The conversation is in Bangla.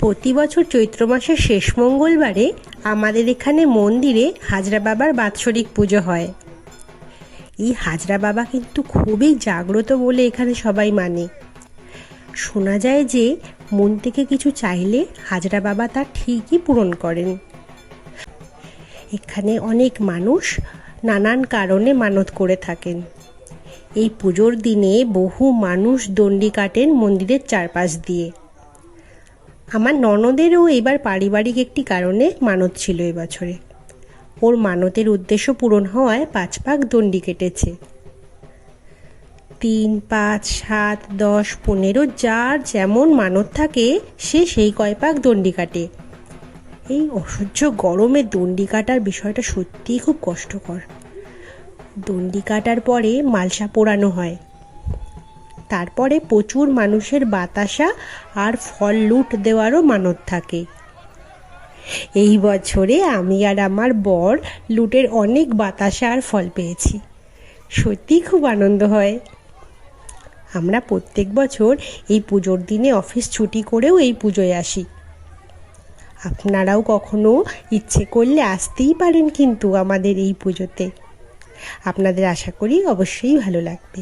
প্রতি বছর চৈত্র মাসের শেষ মঙ্গলবারে আমাদের এখানে মন্দিরে হাজরা বাবার বাৎসরিক পুজো হয়। এই হাজরা বাবা কিন্তু খুবই জাগ্রত বলে এখানে সবাই মানে। শোনা যায় যে মন থেকে কিছু চাইলে হাজরা বাবা তা ঠিকই পূরণ করেন। এখানে অনেক মানুষ নানান কারণে মানত করে থাকেন। এই পুজোর দিনে বহু মানুষ দণ্ডি কাটেন মন্দিরের চারপাশ দিয়ে। আমার ননদেরও এবার পারিবারিক একটি কারণে মানত ছিল এবছরে ওর মানতের উদ্দেশ্য পূরণ হওয়ায় পাঁচ পাক দণ্ডি কেটেছে। তিন, পাঁচ, সাত, দশ, পনেরো, যার যেমন মানত থাকে, সে সেই কয় পাক দণ্ডি কাটে। এই অসহ্য গরমে দণ্ডি কাটার বিষয়টা সত্যিই খুব কষ্টকর। দণ্ডি কাটার পরে মালসা পোড়ানো হয়। তারপরে প্রচুর মানুষের বাতাসা আর ফল লুট দেওয়ারও মানত থাকে। এই বছরে আমি আর আমার বর লুটের অনেক বাতাসা আর ফল পেয়েছি। সত্যি খুব আনন্দ হয়। আমরা প্রত্যেক বছর এই পুজোর দিনে অফিস ছুটি করেও এই পুজোয় আসি। আপনারাও কখনো ইচ্ছে করলে আসতেই পারেন কিন্তু আমাদের এই পুজোতে। আপনাদের আশা করি অবশ্যই ভালো লাগবে।